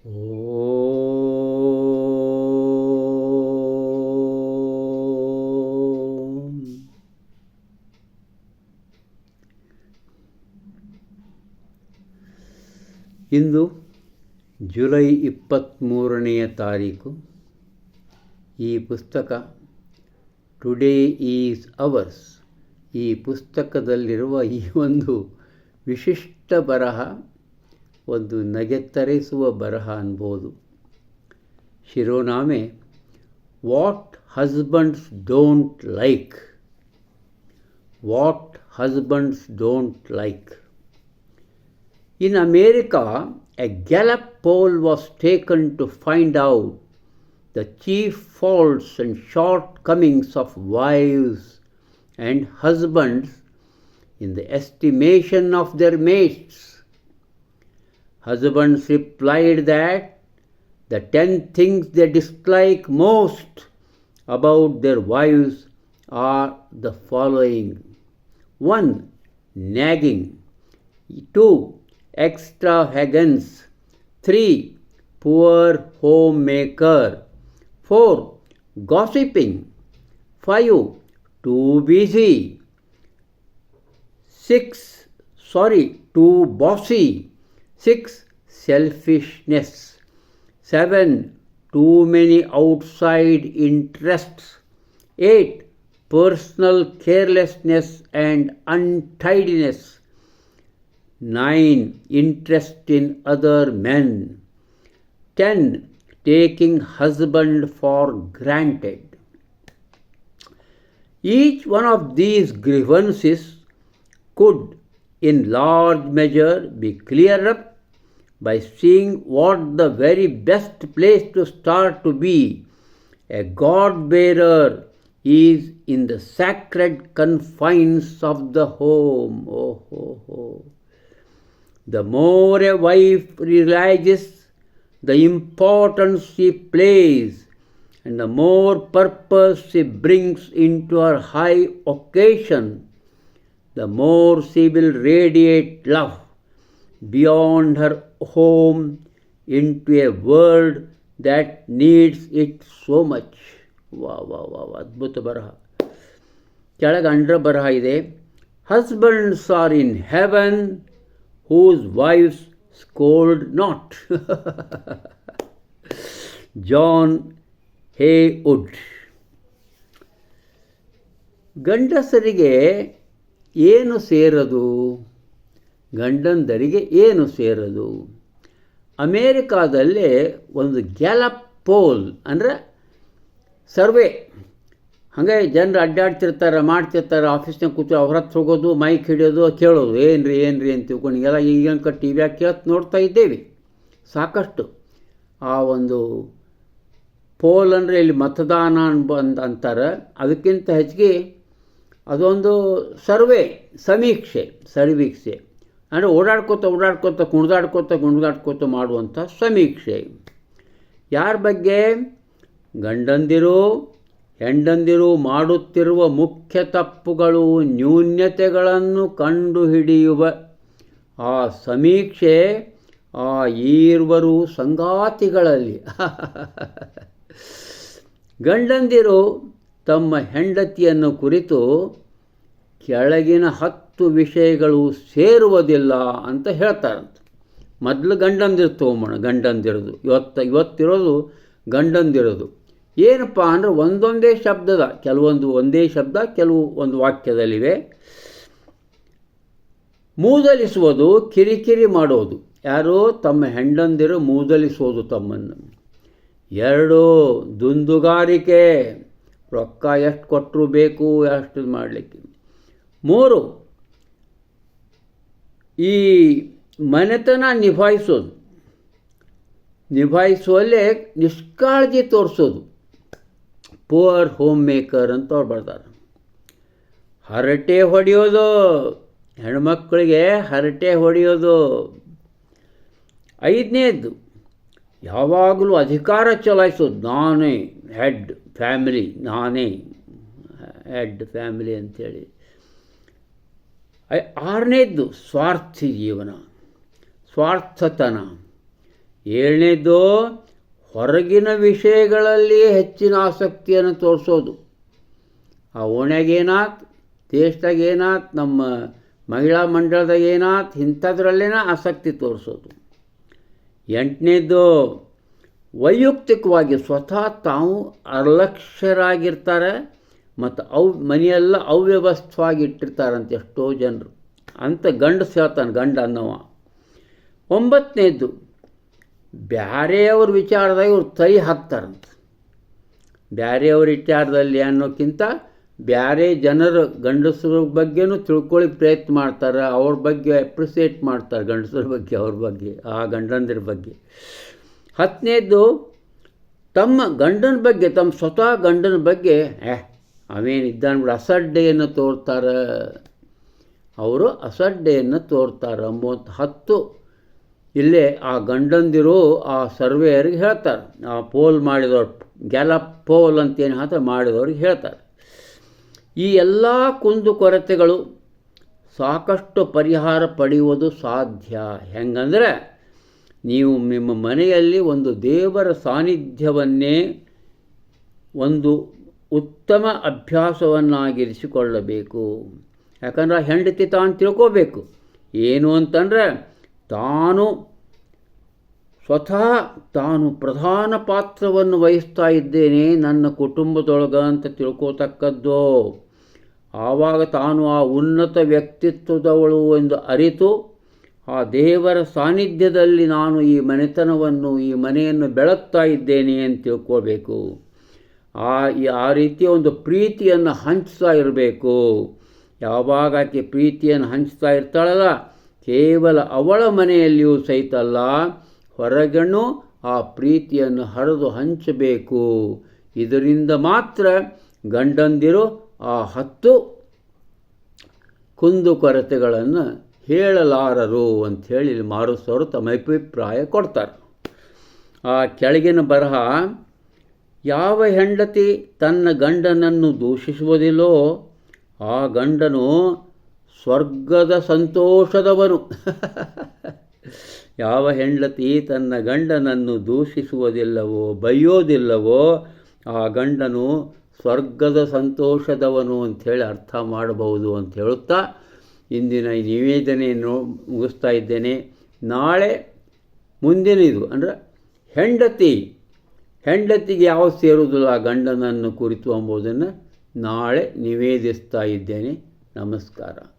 ಇಂದು July ಇಪ್ಪತ್ತ್ಮೂರನೆಯ ತಾರೀಕು ಈ ಪುಸ್ತಕ ಟುಡೇ ಈಸ್ ಅವರ್ಸ್ ಈ ಪುಸ್ತಕದಲ್ಲಿರುವ ಈ ಒಂದು ವಿಶಿಷ್ಟ ಬರಹ ಒಂದು ನಗೆತ್ತರಿಸುವ ಬರಹ ಅನ್ಬೋದು ಶಿರೋನಾಮೆ what husbands don't like what husbands don't like In America, a Gallup poll was taken to find out the chief faults and shortcomings of wives and husbands in the estimation of their mates. Husbands replied that the ten things they dislike most about their wives are the following 1. Nagging. 2. Extravagance. 3. Poor homemaker. 4. Gossiping. 5. Too busy. 6. Sorry, too bossy. 6. Selfishness. 7. Too many outside interests. 8. Personal carelessness and untidiness. 9. Interest in other men. 10. Taking husband for granted. Each one of these grievances could, in large measure, be cleared up by seeing what the very best place to start to be a God bearer is in the sacred confines of the home. Oh, oh, oh. The more a wife realizes the importance she plays and the more purpose she brings into her high occasion, the more she will radiate love beyond her home into a world that needs it so much. ವಾ ವಾ ವಾ ವಾ, ಅದ್ಭುತ ಬರಹ. ಕೆಳಗೆ ಅಂಡ್ರ ಬರಹ ಇದೆ. Husbands are in heaven whose wives scold not John Heywood ಗಂಡಸರಿಗೆ ಏನು ಸೇರದು? ಗಂಡಂದರಿಗೆ ಏನು ಸೇರದು? ಅಮೇರಿಕಾದಲ್ಲೇ ಒಂದು ಗ್ಯಾಲಪ್ ಪೋಲ್ ಅಂದರೆ ಸರ್ವೆ. ಹಾಗೆ ಜನರು ಅಡ್ಡಾಡ್ತಿರ್ತಾರೆ, ಮಾಡ್ತಿರ್ತಾರೆ ಆಫೀಸ್ನಾಗ ಕೂತು ಅವ್ರ ಹತ್ರ ಹೋಗೋದು, ಮೈಕ್ ಹಿಡಿಯೋದು, ಕೇಳೋದು. ಏನು ರೀ ಏನು ರೀ ಅಂತ ತಿಳ್ಕೊಂಡು ಎಲ್ಲ ಈಗ ಟಿ ವ್ಯಾಗ ಕೇಳ್ತ ನೋಡ್ತಾ ಇದ್ದೇವೆ. ಸಾಕಷ್ಟು. ಆ ಒಂದು ಪೋಲ್ ಅಂದರೆ ಇಲ್ಲಿ ಮತದಾನ ಬಂದ ಅಂತಾರೆ. ಅದಕ್ಕಿಂತ ಹೆಚ್ಚಿಗೆ ಅದೊಂದು ಸರ್ವೆ, ಸಮೀಕ್ಷೆ, ಸರ್ವೀಕ್ಷೆ. ಅಂದರೆ ಓಡಾಡ್ಕೋತ ಓಡಾಡ್ಕೋತ, ಕುಣಿದಾಡ್ಕೋತ ಕುಣಿದಾಡ್ಕೋತ ಮಾಡುವಂಥ ಸಮೀಕ್ಷೆ. ಯಾರ ಬಗ್ಗೆ? ಗಂಡಂದಿರು, ಹೆಂಡಂದಿರು ಮಾಡುತ್ತಿರುವ ಮುಖ್ಯ ತಪ್ಪುಗಳು, ನ್ಯೂನ್ಯತೆಗಳನ್ನು ಕಂಡುಹಿಡಿಯುವ ಆ ಸಮೀಕ್ಷೆ ಆ ಈರ್ವರು ಸಂಗಾತಿಗಳಲ್ಲಿ. ಗಂಡಂದಿರು ತಮ್ಮ ಹೆಂಡತಿಯನ್ನು ಕುರಿತು ಕೆಳಗಿನ ಹತ್ತು ವಿಷಯಗಳು ಸೇರುವುದಿಲ್ಲ ಅಂತ ಹೇಳ್ತಾರಂತ. ಮೊದಲು ಗಂಡಂದಿರು ತೊಗೊಂಬೋಣ ಗಂಡಂದಿರೋದು. ಇವತ್ತು, ಇವತ್ತಿರೋದು ಗಂಡಂದಿರೋದು. ಏನಪ್ಪ ಅಂದರೆ ಒಂದೊಂದೇ ಶಬ್ದದ, ಕೆಲವೊಂದು ಒಂದೇ ಶಬ್ದ, ಕೆಲವು ಒಂದು ವಾಕ್ಯದಲ್ಲಿವೆ. ಮೂದಲಿಸುವುದು, ಕಿರಿಕಿರಿ ಮಾಡೋದು. ಯಾರೋ ತಮ್ಮ ಹೆಂಡಂದಿರು ಮೂದಲಿಸೋದು ತಮ್ಮನ್ನು. ಎರಡು ದುಂದುಗಾರಿಕೆ. ರೊಕ್ಕ ಎಷ್ಟು ಕೊಟ್ಟರು ಬೇಕು ಎಷ್ಟು ಮಾಡಲಿಕ್ಕೆ. ಮೂರು ಈ ಮನೆತನ ನಿಭಾಯಿಸೋದು. ನಿಭಾಯಿಸುವಲ್ಲೇ ನಿಷ್ಕಾಳಜಿ ತೋರಿಸೋದು. ಪುವರ್ ಹೋಮ್ ಮೇಕರ್ ಅಂತ ಅವ್ರು ಬರ್ತಾರೆ ಹರಟೆ ಹೊಡೆಯೋದು, ಹೆಣ್ಮಕ್ಳಿಗೆ ಹರಟೆ ಹೊಡೆಯೋದು. ಐದನೇದು ಯಾವಾಗಲೂ ಅಧಿಕಾರ ಚಲಾಯಿಸೋದು. ನಾನೇ ಹೆಡ್ ಫ್ಯಾಮಿಲಿ ನಾನೇ ಹೆಡ್ ಫ್ಯಾಮಿಲಿ ಅಂಥೇಳಿ. ಆರನೇದ್ದು ಸ್ವಾರ್ಥಿ ಜೀವನ, ಸ್ವಾರ್ಥತನ. ಏಳನೇದು ಹೊರಗಿನ ವಿಷಯಗಳಲ್ಲಿ ಹೆಚ್ಚಿನ ಆಸಕ್ತಿಯನ್ನು ತೋರಿಸೋದು. ಆ ಓಣ್ಯಾಗೇನಾತ್ ದೇಶದಾಗೇನಾತ್ ನಮ್ಮ ಮಹಿಳಾ ಮಂಡಳದಾಗೇನಾತ್ ಏನಾತ್ ಇಂಥದ್ರಲ್ಲೇ ಆಸಕ್ತಿ ತೋರಿಸೋದು. ಎಂಟನೇದು ವೈಯಕ್ತಿಕವಾಗಿ ಸ್ವತಃ ತಾವು ಅಲಕ್ಷ್ಯರಾಗಿರ್ತಾರೆ ಮತ್ತು ಅವ್ ಮನೆಯೆಲ್ಲ ಅವ್ಯವಸ್ಥವಾಗಿ ಇಟ್ಟಿರ್ತಾರಂತೆ ಎಷ್ಟೋ ಜನರು. ಅಂತ ಗಂಡು ಹೇಳ್ತಾನೆ, ಗಂಡ ಅನ್ನವ. ಒಂಬತ್ತನೇದು ಬ್ಯಾರೆಯವ್ರ ವಿಚಾರದಾಗ ಇವ್ರು ತೈ ಹಾಕ್ತಾರಂತ. ಬ್ಯಾರೆಯವ್ರ ವಿಚಾರದಲ್ಲಿ ಅನ್ನೋಕ್ಕಿಂತ ಬ್ಯಾರೆ ಜನರು ಗಂಡಸರ ಬಗ್ಗೆನೂ ತಿಳ್ಕೊಳ್ಳಿ ಪ್ರಯತ್ನ ಮಾಡ್ತಾರೆ, ಅವ್ರ ಬಗ್ಗೆ ಅಪ್ರಿಸಿಯೇಟ್ ಮಾಡ್ತಾರೆ ಗಂಡಸರ ಬಗ್ಗೆ, ಅವ್ರ ಬಗ್ಗೆ, ಆ ಗಂಡಂದಿರ ಬಗ್ಗೆ. ಹತ್ತನೇದು ತಮ್ಮ ಗಂಡನ ಬಗ್ಗೆ, ತಮ್ಮ ಸ್ವತಃ ಗಂಡನ ಬಗ್ಗೆ ಅವೇನಿದ್ದಾನ್ಬಿಡು ಅಸಡ್ಡೆಯನ್ನು ತೋರ್ತಾರೆ. ಅವರು ಅಸಡ್ಡೆಯನ್ನು ತೋರ್ತಾರೆ. ಅಂಬುವಂಥ ಹತ್ತು ಇಲ್ಲೇ ಆ ಗಂಡಂದಿರು ಆ ಸರ್ವೇಯರಿಗೆ ಹೇಳ್ತಾರೆ. ಆ ಪೋಲ್ ಮಾಡಿದವ್ರು, ಗ್ಯಾಲಪ್ ಪೋಲ್ ಅಂತೇನು ಹಾತ ಮಾಡಿದವ್ರಿಗೆ ಹೇಳ್ತಾರೆ. ಈ ಎಲ್ಲ ಕುಂದುಕೊರತೆಗಳು ಸಾಕಷ್ಟು ಪರಿಹಾರ ಪಡೆಯುವುದು ಸಾಧ್ಯ. ಹೆಂಗಂದರೆ ನೀವು ನಿಮ್ಮ ಮನೆಯಲ್ಲಿ ಒಂದು ದೇವರ ಸಾನ್ನಿಧ್ಯವನ್ನೇ ಒಂದು ಉತ್ತಮ ಅಭ್ಯಾಸವನ್ನಾಗಿರಿಸಿಕೊಳ್ಳಬೇಕು. ಯಾಕಂದ್ರೆ ಆ ಹೆಂಡತಿ ತಾನು ತಿಳ್ಕೋಬೇಕು. ಏನು ಅಂತಂದರೆ ತಾನು ಸ್ವತಃ ತಾನು ಪ್ರಧಾನ ಪಾತ್ರವನ್ನು ವಹಿಸ್ತಾ ಇದ್ದೇನೆ ನನ್ನ ಕುಟುಂಬದೊಳಗ ಅಂತ ತಿಳ್ಕೋತಕ್ಕದ್ದು. ಆವಾಗ ತಾನು ಆ ಉನ್ನತ ವ್ಯಕ್ತಿತ್ವದವಳು ಎಂದು ಅರಿತು ಆ ದೇವರ ಸಾನ್ನಿಧ್ಯದಲ್ಲಿ ನಾನು ಈ ಮನೆತನವನ್ನು, ಈ ಮನೆಯನ್ನು ಬೆಳಗ್ತಾ ಇದ್ದೇನೆ ಅಂತ ತಿಳ್ಕೋಬೇಕು. ಆ ಆ ರೀತಿಯ ಒಂದು ಪ್ರೀತಿಯನ್ನು ಹಂಚ್ತಾ ಇರಬೇಕು. ಯಾವಾಗ ಆಕೆ ಪ್ರೀತಿಯನ್ನು ಹಂಚ್ತಾ ಇರ್ತಾಳಲ್ಲ, ಕೇವಲ ಅವಳ ಮನೆಯಲ್ಲಿಯೂ ಸಹಿತ ಅಲ್ಲ, ಹೊರಗಣ್ಣು ಆ ಪ್ರೀತಿಯನ್ನು ಹರಿದು ಹಂಚಬೇಕು. ಇದರಿಂದ ಮಾತ್ರ ಗಂಡಂದಿರು ಆ ಹತ್ತು ಕುಂದುಕೊರತೆಗಳನ್ನು ಹೇಳಲಾರರು ಅಂಥೇಳಿ ಮಾರುಸವರು ತಮ್ಮ ಅಭಿಪ್ರಾಯ ಕೊಡ್ತಾರೆ. ಆ ಕೆಳಗಿನ ಬರಹ ಯಾವ ಹೆಂಡತಿ ತನ್ನ ಗಂಡನನ್ನು ದೂಷಿಸುವುದಿಲ್ಲೋ ಆ ಗಂಡನು ಸ್ವರ್ಗದ ಸಂತೋಷದವನು. ಯಾವ ಹೆಂಡತಿ ತನ್ನ ಗಂಡನನ್ನು ದೂಷಿಸುವುದಿಲ್ಲವೋ, ಬೈಯೋದಿಲ್ಲವೋ, ಆ ಗಂಡನು ಸ್ವರ್ಗದ ಸಂತೋಷದವನು ಅಂಥೇಳಿ ಅರ್ಥ ಮಾಡಬಹುದು ಅಂತ ಹೇಳುತ್ತಾ ಇಂದಿನ ಈ ನಿವೇದನೆಯನ್ನು ಮುಗಿಸ್ತಾ ಇದ್ದೇನೆ. ನಾಳೆ ಮುಂದಿನ ಇದು ಅಂದರೆ ಹೆಂಡತಿ ಹೆಂಡತಿಗೆ ಯಾವ ಸೇರುವುದಿಲ್ಲ ಗಂಡನನ್ನು ಕುರಿತು ಎಂಬುದನ್ನು ನಾಳೆ ನಿವೇದಿಸ್ತಾ ಇದ್ದೇನೆ. ನಮಸ್ಕಾರ.